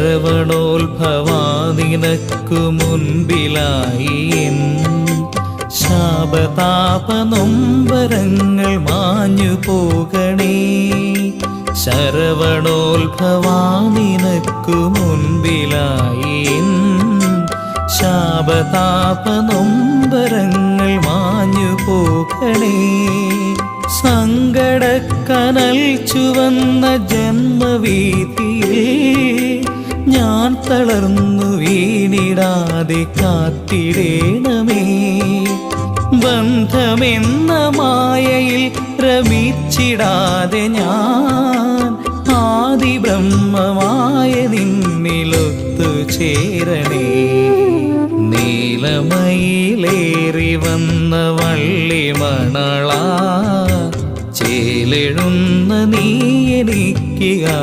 ശരവണോത്ഭവാ നിനക്കു മുൻപിലായി ശാപതാപനൊമ്പരങ്ങൾ മാഞ്ഞു പോകണേ ശരവണോത്ഭവാ നിനക്കു മുൻപിലായി ശാപതാപനൊമ്പരങ്ങൾ മാഞ്ഞു പോകണേ സങ്കടക്കനൽ ചുവന്ന ജന്മവീതിയിൽ തളർന്നു വീണിടാതെ കാത്തിടേണമേ. ബന്ധമെന്ന മായയിൽ രമിച്ചിടാതെ ഞാൻ ആദിബ്രഹ്മമായ നിന്നിലൊത്തു ചേരണേ. നീലമയിലേറി വന്ന വള്ളി മണള ചേലെഴുന്ന